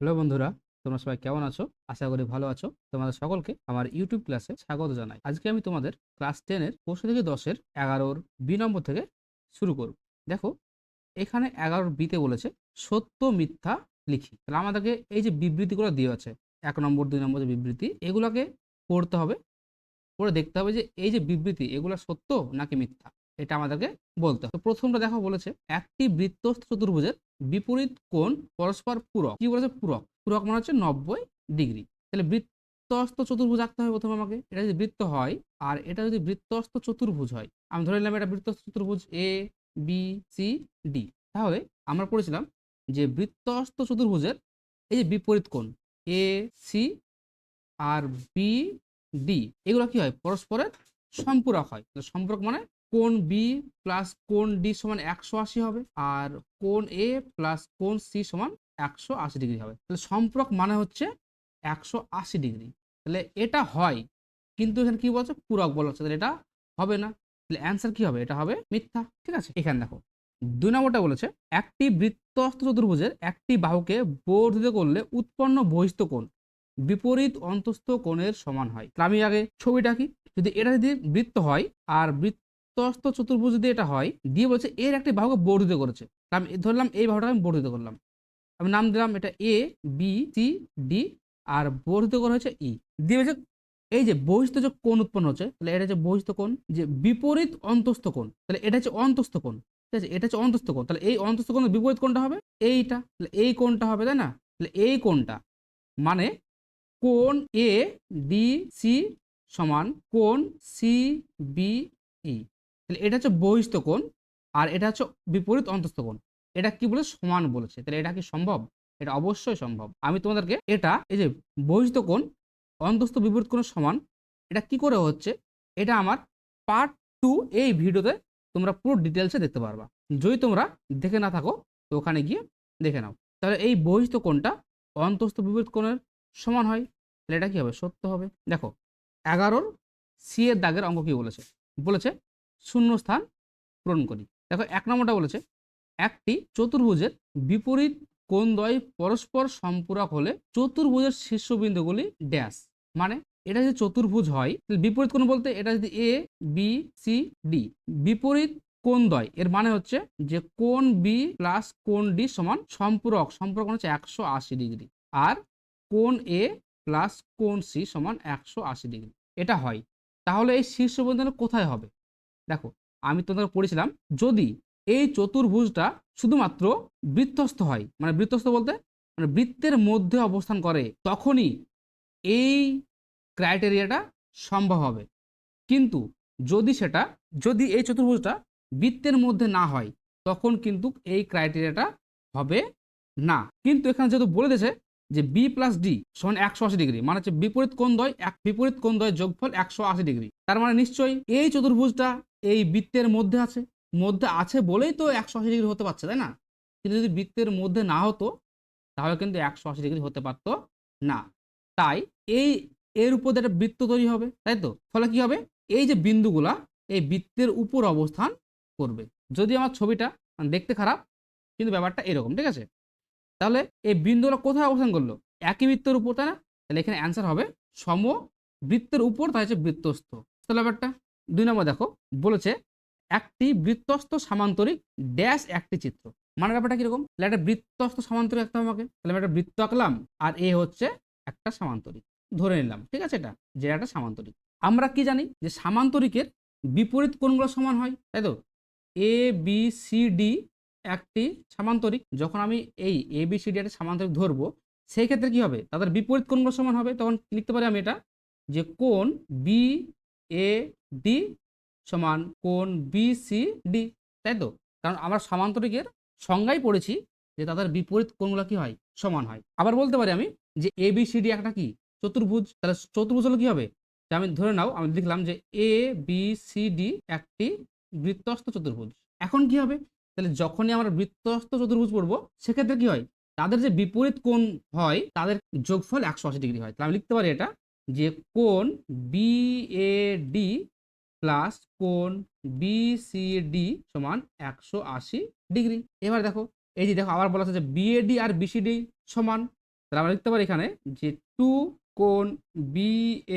Hello বন্ধুরা, তোমরা সবাই কেমন আছো? আশা করি ভালো আছো। তোমাদের সকলকে আমার ইউটিউব ক্লাসে স্বাগত জানাই। আজকে আমি তোমাদের ক্লাস টেনের প্রশ্ন থেকে দশের এগারোর বি নম্বর থেকে শুরু করব। দেখো, এখানে এগারোর বিতে বলেছে, সত্য, মিথ্যা, লিখি। তাহলে আমাদেরকে এই যে বিবৃতিগুলো দিয়ে আছে, এক নম্বর, দুই নম্বর যে বিবৃতি, এগুলোকে পড়তে হবে। পড়ে দেখতে হবে যে এই যে বিবৃতি, এগুলো সত্য নাকি মিথ্যা? এটা আমাদেরকে বলতে হবে। প্রথমটা দেখো বলেছে, একটি বৃত্তস্থ চতুর্ভুজের বিপরীত কোণ পরস্পর পূরক। কি বলেছে? পূরক। পূরক মানে হচ্ছে নব্বই ডিগ্রি। তাহলে বৃত্তস্থ চতুর্ভুজ আঁকতে হবে প্রথমে আমাকে। এটা যদি বৃত্ত হয়, আর এটা যদি বৃত্তস্থ চতুর্ভুজ হয়, আমি ধরে নিলাম এটা বৃত্তস্থ চতুর্ভুজ এ বি সি ডি তাহলে আমরা পড়েছিলাম যে বৃত্তস্থ চতুর্ভুজের এই যে বিপরীত কোণ এ সি আর বি ডি এগুলো কি হয়? পরস্পরের সম্পূরক হয়। সম্পূরক মানে কোণ বি প্লাস কোন ডি সমান একশো আশি হবে আর কোন এ প্লাস কোন সি সমান একশো আশি ডিগ্রি হবে। তাহলে সম্পর্ক মানে হচ্ছে একশো আশি ডিগ্রি। তাহলে এটা হয়, কিন্তু এখানে কি বলছে? পূরক বলা হচ্ছে। তাহলে এটা হবে না। তাহলে অ্যান্সার কি হবে? এটা হবে মিথ্যা। ঠিক আছে? এখানে দেখো, দুই নম্বরটা বলেছে, একটি বৃত্তস্থ চতুর্ভুজের একটি বাহুকে বর্ধিত করলে উৎপন্ন বহিস্থ কোণ বিপরীত অন্তস্থ কোণের সমান হয়। আমি আগে ছবিটা কি যদি এটা যদি বৃত্ত হয় আর বৃত্তস্থ চতুর্ভুজ যদি এটা হয়। দিয়ে বলছে, এর একটি বাহুকে বর্ধিত করেছে। আমি ধরলাম, এই বাহুটাকে আমি বর্ধিত করলাম। আমি নাম দিলাম, এটা এ বি সি ডি আর বর্ধিত করা হয়েছে ই দিয়ে বলছে, এই যে বহিস্থ যে কোণ উৎপন্ন হচ্ছে, তাহলে এটা হচ্ছে বহিস্থ কোণ, যে বিপরীত অন্তস্থ কোণ, তাহলে এটা হচ্ছে অন্তস্থ কোণ। ঠিক আছে, এটা হচ্ছে অন্তস্থ কোণ। তাহলে এই অন্তস্থ কোণের বিপরীত কোণটা হবে এইটা। তাহলে এই কোণটা হবে, তাই না? তাহলে এই কোণটা মানে কোণ এ ডি সি সমান কোণ সি বি ই তাহলে এটা হচ্ছে বহিস্থ কোণ আর এটা হচ্ছে বিপরীত অন্তস্থ কোণ। এটা কি বলে সমান বলেছে। তাহলে এটা কি সম্ভব? এটা অবশ্যই সম্ভব। আমি তোমাদেরকে এটা, এই যে বহিস্থ কোণ, অন্তস্থ বিপরীত কোণের সমান, এটা কি করে হচ্ছে? এটা আমার পার্ট টু এই ভিডিওতে তোমরা পুরো ডিটেলসে দেখতে পারবা। যদি তোমরা দেখে না থাকো, তো ওখানে গিয়ে দেখে নাও। তাহলে এই বহিস্থ কোণটা অন্তস্থ বিপরীত কোণের সমান হয়। তাহলে এটা কি হবে? সত্য হবে। দেখো, এগারোর সি এর দাগের অঙ্ক কি বলেছে? বলেছে শূন্য স্থান পূরণ করি। দেখো এক নম্বরটা বলেছে, একটি চতুর্ভুজের বিপরীত কোণদ্বয় পরস্পর সম্পূরক হলে চতুর্ভুজের শীর্ষবিন্দুগুলি ড্যাশ। মানে এটা যদি চতুর্ভুজ হয় বিপরীত কোণ বলতে এটা যদি এ বি সি ডি বিপরীত কোন কোণদ্বয়, এর মানে হচ্ছে যে কোণ বি প্লাস কোণ ডি সমান সম্পূরক সম্পূরক মানে হচ্ছে একশো আশি ডিগ্রি, আর কোণ এ প্লাস কোণ সি সমান একশো আশি ডিগ্রি। এটা হয়। তাহলে এই শীর্ষবিন্দু কোথায় হবে? দেখো, আমি তোমাদের পড়েছিলাম, যদি এই চতুর্ভুজটা শুধুমাত্র বৃত্তস্থ হয় মানে বৃত্তস্থ বলতে মানে বৃত্তের মধ্যে অবস্থান করে, তখনই এই ক্রাইটেরিয়াটা সম্ভব হবে। কিন্তু যদি সেটা, যদি এই চতুর্ভুজটা বৃত্তের মধ্যে না হয়, তখন কিন্তু এই ক্রাইটেরিয়াটা হবে না। কিন্তু এখানে যেহেতু বলে দিয়েছে যে বি প্লাস ডি সমান একশো আশি ডিগ্রি মানে হচ্ছে বিপরীত কোণ দয় এক, বিপরীত কোণ দয় যোগফল একশো আশি ডিগ্রি, তার মানে নিশ্চয়ই এই চতুর্ভুজটা এই বৃত্তের মধ্যে আছে মধ্যে আছে বলেই তো একশো আশি ডিগ্রি হতে পারছে, তাই না? কিন্তু যদি বৃত্তের মধ্যে না হতো, তাহলে কিন্তু একশো আশি ডিগ্রি হতে পারতো না। তাই এই, এর উপর একটা বৃত্ত তৈরি হবে, তাই তো? ফলে কি হবে? এই যে বিন্দুগুলা, এই বৃত্তের উপর অবস্থান করবে। যদি আমার ছবিটা দেখতে খারাপ, কিন্তু ব্যাপারটা এরকম, ঠিক আছে? তাহলে এই বিন্দুগুলো কোথায় অবস্থান করল? একই বৃত্তের উপর, তাই না? তাহলে এখানে অ্যান্সার হবে সম বৃত্তের উপর, তাই হচ্ছে বৃত্তস্থ। তাহলে ব্যাপারটা? দুই নম্বর দেখো, বলেছে, একটি বৃত্তস্থ সামান্তরিক ড্যাশ একটি চিত্র। মানে ব্যাপারটা কীরকম? তাহলে একটা বৃত্তস্থ সামান্তরিক আঁকতে আমাকে। তাহলে আমি একটা বৃত্ত আঁকলাম, আর এ হচ্ছে একটা সামান্তরিক। ধরে নিলাম, ঠিক আছে এটা? যে একটা সামান্তরিক। আমরা কি জানি? যে সামান্তরিকের বিপরীত কোণগুলো সমান হয়, তাই তো? এ বি সি ডি একটি সামান্তরিক। যখন আমি এই এ বি সি ডি একটা সামান্তরিক ধরবো, সেই ক্ষেত্রে কি হবে? তাদের বিপরীত কোণগুলো সমান হবে। তখন লিখতে পারি আমি এটা? যে কোণ বি এ ডি সমান কোণ বি সি ডি তাই তো? কারণ আমরা সমান্তরিকের সংজ্ঞাই পড়েছি যে তাদের বিপরীত কোণগুলো কি হয়? সমান হয়। আবার বলতে পারি আমি যে এ বি সি ডি একটা কি? চতুর্ভুজ। তাহলে চতুর্ভুজ হলো কি হবে? যে আমি ধরে নাও, আমি লিখলাম যে এ বি সি ডি একটি বৃত্তস্থ চতুর্ভুজ। এখন কি হবে? তাহলে যখনই আমরা বৃত্তস্থ চতুর্ভুজ পড়ব, সেক্ষেত্রে কি হয়? তাদের যে বিপরীত কোণ হয়, তাদের যোগফল একশো আশি ডিগ্রি হয়। তাহলে আমি লিখতে পারি এটা যে কোণ বি এ ডি প্লাস কোণ বি সি ডি সমান একশো আশি ডিগ্রি এবার দেখো, এই যে দেখো, আবার বলা আছে যে বিএডি আর বিসিডি সমান। তাহলে আমরা লিখতে পারি এখানে যে টু কোণ বি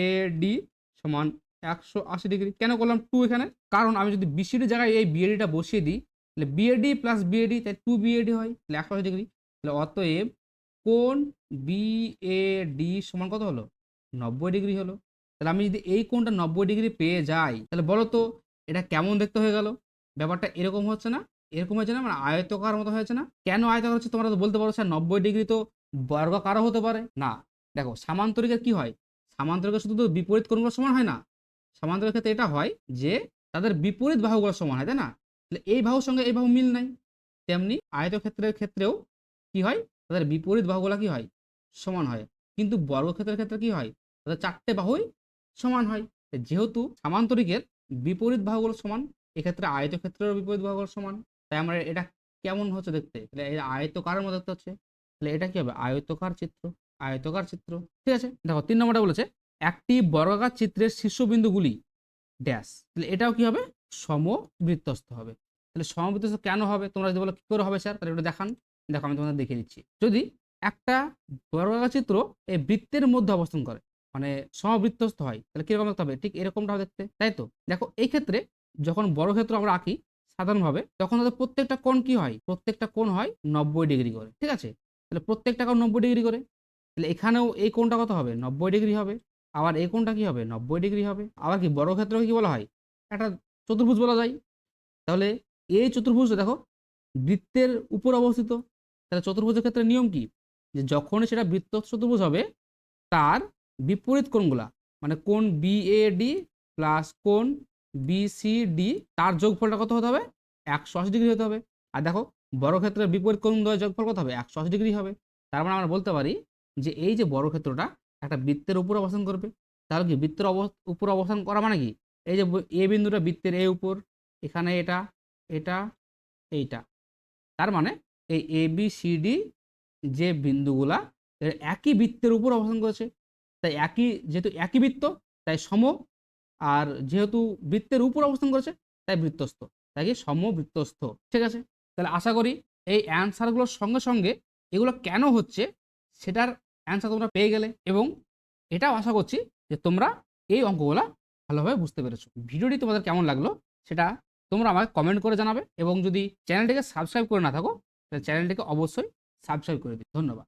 এ ডি সমান একশো আশি ডিগ্রি কেন করলাম টু এখানে? কারণ আমি যদি বিসিডি জায়গায় এই বিএডিটা বসিয়ে দিই, তাহলে বিএডি প্লাস বিএডি তাই টু বিএডি হয়, তাহলে একশো আশি ডিগ্রি তাহলে অতএব কোণ বি এ ডি সমান কত হলো? নব্বই ডিগ্রি হলো। তাহলে আমি যদি এই কোণটা নব্বই ডিগ্রি পেয়ে যাই, তাহলে বলো তো এটা কেমন দেখতে হয়ে গেল? ব্যাপারটা এরকম হচ্ছে না, এরকম হচ্ছে না মানে আয়তকার মতো হয়েছে না। কেন আয়তকার হচ্ছে তোমরা তো বলতে পারো স্যার, নব্বই ডিগ্রি তো বর্গাকারও হতে পারে? না। দেখো, সামান্তরিকের কি হয়? সামান্তরিকের শুধু তো বিপরীত কোণগুলো সমান হয় না। সামান্তরিকের ক্ষেত্রে এটা হয় যে তাদের বিপরীত বাহুগুলো সমান হয়, তাই না? তাহলে এই বাহুর সঙ্গে এই বাহু মিল নাই। তেমনি আয়তক্ষেত্রের ক্ষেত্রেও কি হয়? তাদের বিপরীত বাহুগুলো কি হয়? সমান হয়। কিন্তু বর্গক্ষেত্রের ক্ষেত্রে কি হয়? তাদের চারটে বাহুই সমান হয়। যেহেতু সামান্তরিকের বিপরীত বাহুগুলো সমান, এক্ষেত্রে আয়তক্ষেত্রের বিপরীত বাহুগুলো সমান। তাই আমরা এটা কেমন হচ্ছে দেখতে? তাহলে এটা আয়তকারের মতো দেখতে হচ্ছে তাহলে এটা কি হবে? আয়তকার চিত্র। আয়তকার চিত্র। ঠিক আছে? দেখো, তিন নম্বরটা বলেছে, একটি বর্গাকার চিত্রের শীর্ষবিন্দুগুলি ড্যাশ তাহলে এটাও কি হবে? সমবৃত্তস্থ হবে। তাহলে সমবৃত্তস্থ কেন হবে? তোমরা যদি বলো, কী করে হবে স্যার? তাহলে একটু দেখান। দেখো, আমি তোমাদের দেখিয়ে দিচ্ছি। যদি একটা বর্গাকার চিত্র এই বৃত্তের মধ্যে অবস্থান করে মানে সমবৃত্তস্থ হয়, তাহলে কীরকম দেখতে হবে? ঠিক এরকমটা দেখতে, তাই তো? দেখো, এই ক্ষেত্রে যখন বড় ক্ষেত্র আমরা আঁকি সাধারণভাবে, তখন তাদের প্রত্যেকটা কোণ কি হয়? প্রত্যেকটা কোণ হয় নব্বই ডিগ্রি করে, ঠিক আছে? তাহলে প্রত্যেকটা কোণ নব্বই ডিগ্রি করে, তাহলে এখানেও এই কোণটা কত হবে? নব্বই ডিগ্রি হবে, আবার এই কোণটা কি হবে? নব্বই ডিগ্রি হবে, আবার কি বড় ক্ষেত্রকে কি বলা হয়? একটা চতুর্ভুজ বলা যায়। তাহলে এই চতুর্ভুজ দেখো, বৃত্তের উপর অবস্থিত, তাহলে চতুর্ভুজের ক্ষেত্রে নিয়ম কি? যে যখনই সেটা বৃত্ত চতুর্ভুজ হবে, তার বিপরীত কোণগুলা মানে কোন বি এ ডি প্লাস কোন বি সি ডি তার যোগফলটা কত হতে হবে? একশো আশি ডিগ্রি হতে হবে। আর দেখো বড় ক্ষেত্রের বিপরীত কোণ দ্বয় যোগফল কত হবে? একশো আশি ডিগ্রি হবে। তার মানে আমরা বলতে পারি যে এই যে বড় ক্ষেত্রটা একটা বৃত্তের উপর অবস্থান করবে। তাহলে কি বৃত্তের অব- উপর অবস্থান করা মানে কি? এই যে এ বিন্দুটা বৃত্তের এ উপর, এখানে এটা এটা, এইটা। তার মানে এই এ বি সি ডি যে বিন্দুগুলা একই বৃত্তের উপর অবস্থান করেছে। তাই একই, যেহেতু একই বৃত্ত, তাই সম, আর যেহেতু বৃত্তের উপর অবস্থান করেছে, তাই বৃত্তস্থ। তাই কি? সমবৃত্তস্থ ঠিক আছে? তাহলে আশা করি এই অ্যান্সারগুলোর সঙ্গে সঙ্গে এগুলো কেন হচ্ছে, সেটার অ্যান্সার তোমরা পেয়ে গেলে এবং এটাও আশা করছি যে তোমরা এই অঙ্কগুলো ভালোভাবে বুঝতে পেরেছ। ভিডিওটি তোমাদের কেমন লাগল, সেটা তোমরা আমাকে কমেন্ট করে জানাবে এবং যদি চ্যানেলটিকে সাবস্ক্রাইব করে না থাকো, তাহলে চ্যানেলটিকে অবশ্যই সাবস্ক্রাইব করে দিই ধন্যবাদ।